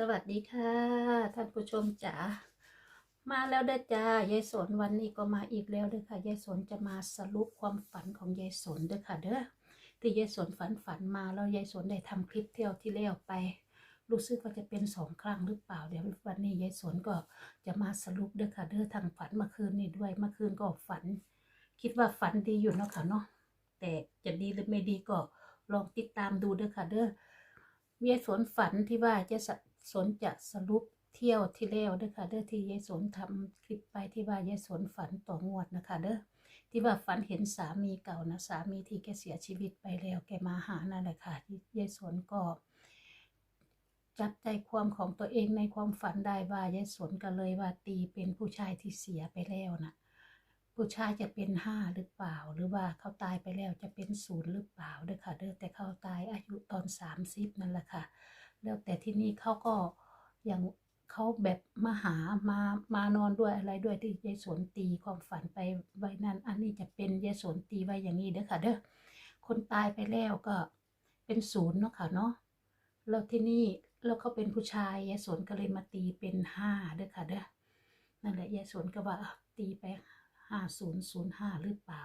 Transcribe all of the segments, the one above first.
สวัสดีค่ะ ท่านผู้ชมจ๋ามาแล้วเด้อจ้ายายสนวันนี้ก็มาอีกแล้วเด้อค่ะยายสนจะมาสรุปความฝันของยายสนเด้อค่ะ เด้อที่ยายสนฝันฝันมาแล้วยายสนได้ทำคลิปเที่ยวที่แล้วไป รู้สึกว่าจะเป็นสองครั้งหรือเปล่าเดี๋ยววันนี้ยายสนก็จะมาสรุปเด้อค่ะ เด้อทางฝันเมื่อคืนนี้ด้วยเมื่อคืนก็ฝัน คิดว่าฝันดีอยู่เนาะค่ะเนาะแต่จะดีหรือไม่ดีก็ลองติดตามดูเด้อค่ะ เด้อเมียสวนฝันที่ว่าจะ สนจะสรุปเที่ยวที่แล้วเด้อค่ะเด้อที่ยายสนทำคลิปไปที่ว่ายายสนฝันต่องวดนะคะเด้อที่ว่าฝันเห็นสามีเก่านะสามีที่แกเสียชีวิตไปแล้วแกมาหานั่นแหละค่ะที่ยายสนก็จับใจความของตัวเองในความฝันได้ว่ายายสนก็เลยว่าตีเป็นผู้ชายที่เสียไปแล้วนะผู้ชายจะเป็นห้าหรือเปล่า หรือว่าเขาตายไปแล้วจะเป็นศูนย์หรือเปล่าเด้อค่ะเด้อแต่เขาตายอายุตอนสามสิบนั่นแหละค่ะ แล้วแต่ที่นี่เขาก็อย่างเขาแบบมาหามามานอนด้วยอะไรด้วยที่ยายสนตีความฝันไปไว้นั่นอันนี้จะเป็นยายสนตีไว้อย่างนี้เด้อค่ะ เด้อคนตายไปแล้วก็เป็นศูนย์เนาะค่ะเนาะแล้วที่นี่แล้วเขาเป็นผู้ชายยายสนก็เลยมาตีเป็นห้าเด้อค่ะเด้อนั่นแหละยายสนก็ว่าอะตีไปห้าศูนย์ศูนย์ห้าหรือเปล่า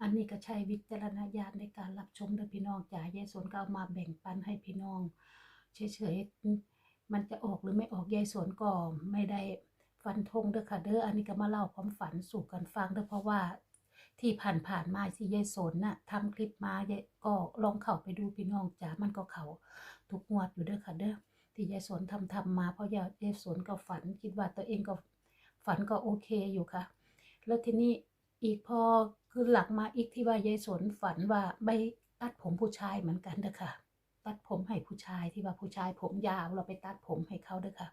อันนี้ก็ใช้วิจารณญาณในการรับชมเด้อพี่น้องจ๋ายายสนก็เอามาแบ่งปันให้พี่น้อง เฉยๆ มันจะออกหรือไม่ออกยายสวนก็ไม่ได้ฟันธงเด้อค่ะเด้ออันนี้ก็มาเล่าความฝันสู่กันฟังเด้อเพราะว่าที่ผ่านๆมาที่ยายสนน่ะทำคลิปมายายก็ลองเข้าไปดูพี่น้องจ๋ามันก็เขาทุกงวดอยู่เด้อค่ะเด้อที่ยายสนทำทำมาเพราะยายสนก็ฝันคิดว่าตัวเองก็ฝันก็โอเคอยู่ค่ะ แล้วทีนี้อีกพอคือหลักมาอีกที่ว่ายายสนฝันว่าไปตัดผมผู้ชายเหมือนกันเด้อค่ะ ตัดผมให้ผู้ชายที่ว่าผู้ชายผมยาวเราไปตัดผมให้เขาเด้อค่ะ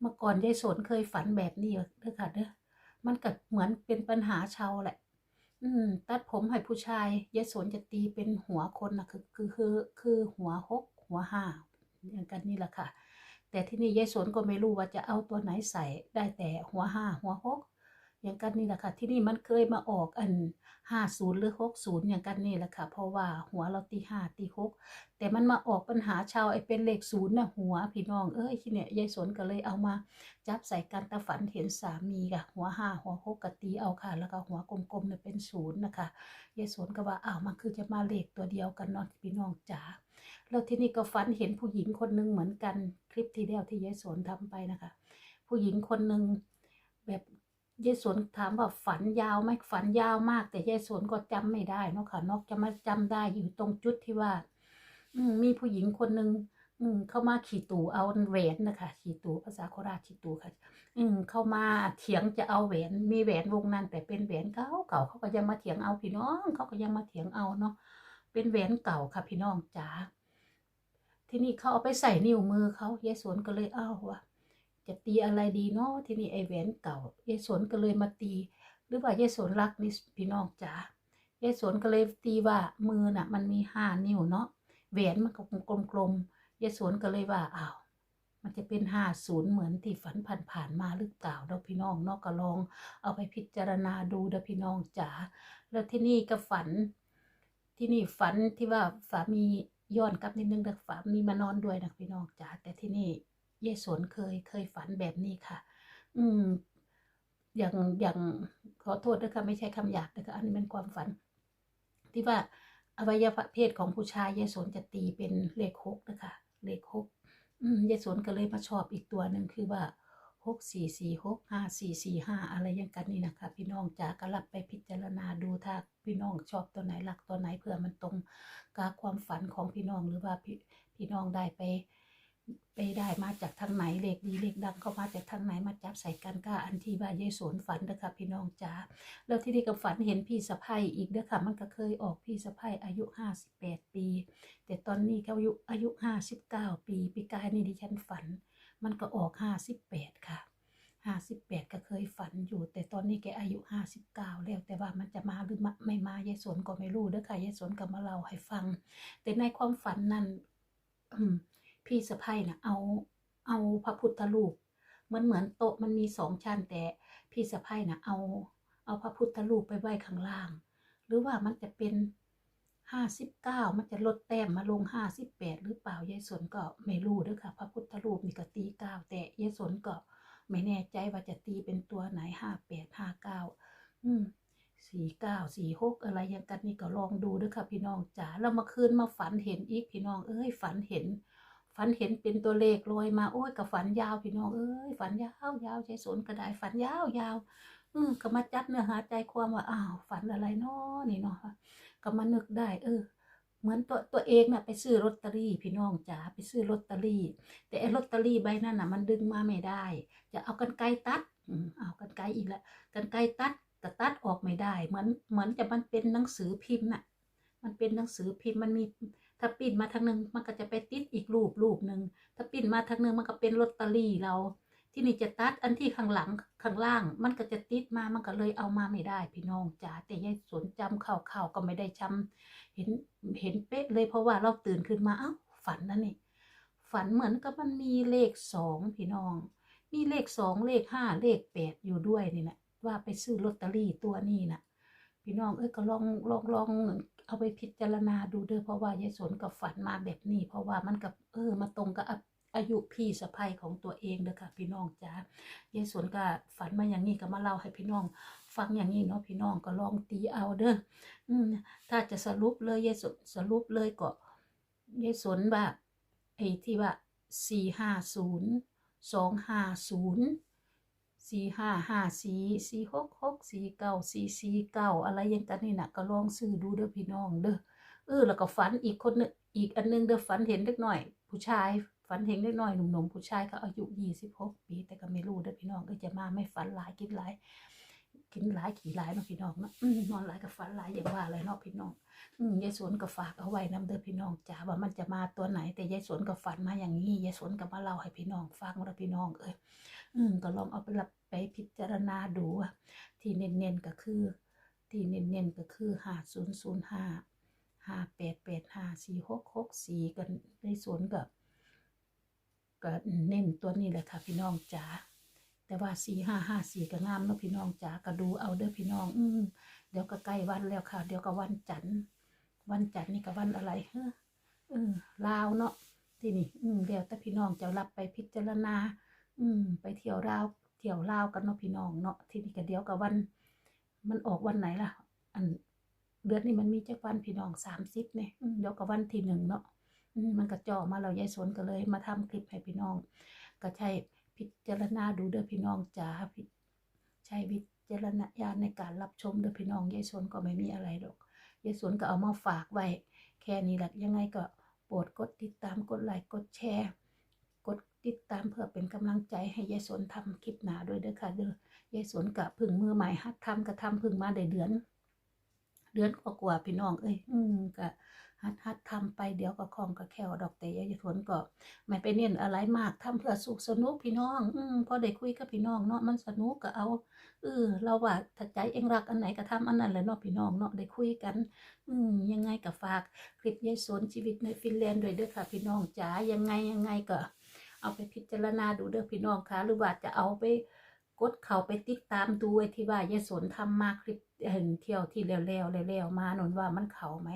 เมื่อก่อนยายสนเคยฝันแบบนี้เด้อค่ะเด้อมันก็เหมือนเป็นปัญหาชาวแหละ อืม ตัดผมให้ผู้ชายยายสนจะตีเป็นหัวคนนะคือคือคือคือหัวหกหัวห้าอย่างกันนี่แหละค่ะ แต่ที่นี่ยายสนก็ไม่รู้ว่าจะเอาตัวไหนใส่ได้แต่หัวห้าหัวหก อย่างกันนี่แหละค่ะ ที่นี่มันเคยมาออกอันห้าศูนย์หรือหกศูนย์อย่างกันนี่แหละค่ะ เพราะว่าหัวเราตีห้าตีหกแต่มันมาออกปัญหาชาวไอ้เป็นเลขศูนย์นะหัวพี่น้องเอ้ยที่เนี่ยยายสนก็เลยเอามาจับใส่กันตาฝันเห็นสามีค่ะ หัวห้าหัวหกกะตีเอาค่ะ แล้วก็หัวกลมๆเนี่ยเป็นศูนย์นะคะยายสนก็ว่าอ้าวมันคือจะมาเลขตัวเดียวกันเนาะพี่น้องจ๋าแล้วที่นี่ก็ฝันเห็นผู้หญิงคนหนึงเหมือนกันคลิปที่แล้วที่ยายสนทำไปนะคะ ผู้หญิงคนหนึ่งแบบ ยายสวนถามว่าฝันยาวไหมฝันยาวมาก แต่ยายสวนก็จำไม่ได้เนาะค่ะนอกจะมาจำได้อยู่ตรงจุดที่ว่า อืมีผู้หญิงคนหนึ่งอืมเข้ามาขี่ตู่เอาแหวนนะคะขี่ตู่ภาษาโคราชขี่ตู่ค่ะ อืมเข้ามาเถียงจะเอาแหวน มีแหวนวงนั้น แต่เป็นแหวนเก่าเก่าเขาก็ยังมาเถียงเอาพี่น้องเขาก็ยังมาเถียงเอาเนาะเป็นแหวนเก่าค่ะพี่น้องจ๋าที่นี้เขาเอาไปใส่นิ้วมือเขายายสวนก็เลยเอ้าวว่า จะตีอะไรดีเนาะทีนี้ไอแหวนเก่ายายสวนก็เลยมาตี หรือว่ายายสวนรักนี่พี่น้องจ๋ายายสวนก็เลยตีว่ามือน่ะ มันมีห้านิ้วเนาะแหวนมันก็กลมๆยายสวนก็เลยว่าอ้าวมันจะเป็นห้าศูนย์เหมือนที่ฝันผ่านๆมาหรือเปล่าเด้อพี่น้องเนาะก็ลอง เอาไปพิจารณาดูเด้อพี่น้องจ๋าแล้วที่นี่ก็ฝัน ที่นี่ฝันที่ว่าสามีย้อนกลับนิดนึงเด้อสามีมานอนด้วยนะพี่น้องจ๋าแต่ที่นี่ ยายสวนเคยเคยฝันแบบนี้ค่ะ อืม อย่างอย่างขอโทษนะคะไม่ใช่คำหยาบนะคะอันนี้เป็นความฝัน ที่ว่าอวัยวะเพศของผู้ชายยายสนจะตีเป็นเลขหกนะคะเลขหกอืมยายสนก็เลยมาชอบอีกตัวหนึ่งคือว่าหกสี่สี่หกห้าสี่สี่ห้าอะไรอยังกันนี่นะคะ พี่น้องจ๋าก็รับไปพิจารณาดูถ้าพี่น้องชอบตัวไหนหลักตัวไหนเผื่อมันตรงกับความฝันของพี่น้องหรือว่าพี่พี่น้องได้ไป ไปได้มาจากทางไหนเลขดีเลขดังเข้ามาจากทางไหนมาจับใส่กันก็อันที่ว่ายายสวนฝันนะคะพี่น้องจ๋าแล้วที่นี่ก็ฝันเห็นพี่สะพ้ายอีกเด้อค่ะ มันก็เคยออกพี่สะพ้ายอายุห้าสิบแปดปี แต่ตอนนี้เขาอายุอายุห้าสิบเก้าปีปีกายนี่ดิฉันฝัน มันก็ออกห้าสิบแปดค่ะห้าสิบแปดก็เคยฝันอยู่ แต่ตอนนี้แกอายุห้าสิบเก้าแล้วแต่ว่ามันจะมาหรือไม่มายายสวนก็ไม่รู้เด้อค่ะยายสวนก็มาเล่าให้ฟัง แต่ในความฝันนั้นอืม พี่สะพ้ยนะเอาเอาพระพุทธรูปมันเหมือนโต๊ะมันมีสองชั้นแต่พี่สะพ้ยนะเอา เอาพระพุทธรูปไปไว้ข้างล่าง หรือว่ามันจะเป็นห้าสิบเก้ามันจะลดแต้มมาลงห้าสิบแปดหรือเปล่ายายสนก็ไม่รู้ด้วยค่ะ พระพุทธรูปมีกตีเก้าแต่ยายสนก็ไม่แน่ใจว่าจะตีเป็นตัวไหนห้าแปดห้าเก้าอืมสี่เก้าสี่หกอะไรอย่างกันนี่ก็ลองดูด้วยค่ะพี่น้องจ๋าแล้วมาคืนมาฝันเห็นอีกพี่น้องเอ้ยฝันเห็น ฝันเห็นเป็นตัวเลขลอยมาโอ้ยกับฝันยาวพี่น้องเอ้ยฝันยาวยาวยายสนก็ได้ฝันยาวยาวอืมก็มาจับเนื้อหาใจความว่าอ้าวฝันอะไรเนาะนี่เนาะก็มานึกได้ เออ เหมือนตัวตัวเองน่ะไปซื้อลอตเตอรี่พี่น้องจ๋าไปซื้อลอตเตอรี่ แต่ไอ้ลอตเตอรี่ใบนั้นน่ะ มันดึงมาไม่ได้ จะเอากันไกรตัดอืมเอากันไกรอีกล้วกันไกรตัดแต่ตัดออกไม่ได้ เหมือนเหมือนจะมันเป็นหนังสือพิมพ์น่ะ มันเป็นหนังสือพิมพ์มันมี ถ้าปิ้นมาทางหนึ่งมันก็จะไปติดอีกรูปรูปหนึ่งถ้าปิ้นมาทางหนึ่งมันก็เป็นลอตเตอรี่เรา ที่นี่จะตัดอันที่ข้างหลังข้างล่าง มันก็จะติดมามันก็เลยเอามาไม่ได้ พี่น้องจ๋าแต่ยายสนจำข่าวข่าวก็ไม่ได้จำเห็นเห็นเป๊ะเลยเพราะว่าเราตื่นขึ้นมาเอ้าฝันนะนี่ฝันเหมือนกับมันมีเลขสองพี่น้อง มีเลขสองเลขห้าเลขแปดอยู่ด้วยนี่นะว่าไปซื้อลอตเตอรี่ตัวนี้นะพี่น้องเอ้ยก็ลองลองลอง เอาไปพิจารณาดูเด้อเพราะว่ายายสนกับฝันมาแบบนี้ เพราะว่ามันกับเออมาตรงกับอายุพี่สะใภ้ของตัวเองเด้อค่ะพี่น้องจ้ายายสนก็ฝันมาอย่างนี้ก็มาเล่าให้พี่น้อง ฟังอย่างนี้เนาะพี่น้องก็ลองตีเอาเด้ออืมถ้าจะสรุปเลยยายสนสรุปเลยก็ยายสนว่าไอ้ที่ว่าสี่ห้าศูนย์สองห้าศูนย์ สี่ห้าห้าสี่สี่หกหกสี่เก้าสี่สี่เก้าอะไรอยังกันนี่นะก็ลองซื้อดูเด้อพี่น้องเด้อเออแล้วก็ฝันอีกคนนึงอีกอันนึงเด้อฝันเห็นเล็กหน่อย ผู้ชายฝันเห็นเล็กหน่อยหนุ่มๆผู้ชายเขาอายุยี่สิบหกปีแต่ก็ไม่รู้เด้อพี่น้องก็จะมาไม่ฝันหลายกินหลาย กินหลายขี่หลายเนาะพี่น้องเนาะนอนหลายกับฝันหลายอย่างว่าเลยเนาะพี่น้องยายสวนก็ฝากเอาไว้น้ำเด้อพี่น้องจ๋าว่ามันจะมาตัวไหน แต่ยายสวนก็ฝันมาอย่างนี้ยายสวนก็มาเล่าให้พี่น้องฟังแล้วพี่น้องเอ้ยอืมก็ลองเอาไปรับไปพิจารณาดูว่าที่เน้นๆก็คือ ที่เน้นๆก็คือห้าศูนย์ศูนย์ห้าห้าแปดแปดห้าสี่หกหกสี่กันในสวนกับก็เน้นตัวนี้แหละค่ะพี่น้องจ๋า แต่ว่าสี่ห้าห้าสี่ก็งามเนาะพี่น้องจ๋าก็ดูเอาเด้อพี่น้อง อืมเดี๋ยวก็ใกล้วันแล้วค่ะ เดี๋ยวก็วันจันทร์วันจันทร์นี่ก็วันอะไรเฮ้อเออลาวเนาะที่นี่ อืมเดี๋ยวแต่พี่น้องจะรับไปพิจารณา อืม ไปเที่ยวลาวเที่ยวลาวกันเนาะพี่น้องเนาะที่นี่ก็เดี๋ยวกับวัน มันออกวันไหนล่ะ อันเดือนนี้มันมีจักวันพี่น้องสามสิบเนี่ยเดี๋ยวกับวันที่หนึ่งเนาะมันก็จ่อมาเรายายสนก็เลย มาทำคลิปให้พี่น้อง ก็ใช้ พิจารณาดูเด้อพี่น้องจ๋าใช้วิจารณญาณในการรับชมเด้อพี่น้องยายสนก็ไม่มีอะไรหรอกยายสนก็เอามาฝากไว้ แค่นี้แหละยังไงก็โปรดกดติดตามกดไลค์กดแชร์ กดติดตามเพื่อเป็นกำลังใจให้ยายสนทำคลิปหนาด้วยเด้อค่ะเด้อยายสนกับพึ่งมือใหม่หัดทำกระทำพึ่งมาได้เดือน เดือนกว่าๆพี่น้องเอ้ยอืมก็หัดหัดทำไปเดี๋ยวก็คล่องก็แค่วดอกแต่ยายสนก็ไม่ไปเน้นอะไรมากทำเพื่อสุขสนุกพี่น้อง อืมพอได้คุยกับพี่น้องเนาะมันสนุกก็เอาเออเราว่าถ้าใจเองรักอันไหนก็ทำอันนั้นแหละเนาะพี่น้องเนาะได้คุยกัน อืมยังไงก็ฝากคลิปยายสนชีวิตในฟินแลนด์ด้วยเด้อค่ะ พี่น้องจ๋ายังไงยังไงก็ เอาไปพิจารณาดูเด้อพี่น้องค่ะหรือว่าจะเอาไปกดเข้าไปติดตามดูไอ้ที่ว่ายายสนทำมาคลิป เห็นเที่ยวที่แล้วๆแล้วๆมาหนุนว่ามันเข้าไหม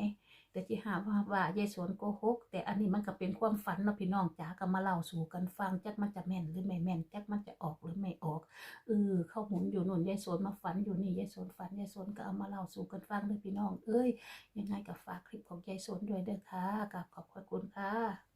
แต่ที่หาว่าว่ายายสวนโกหก แต่อันนี้มันก็เป็นความฝันเนาะพี่น้องจ๋าก็มาเล่าสู่กันฟังจักมันจะแม่นหรือไม่แม่นจักมันจะออกหรือไม่ออกเออเข้าหมุนอยู่หนู่นยายสวนมาฝันอยู่นี่ยายสวนฝันยายสวนก็เอามาเล่าสู่กันฟังเด้อพี่น้อง เอ้ยยังไงก็ฝากคลิปของยายสวนด้วยเด้อค่ะกับขอบคุณค่ะ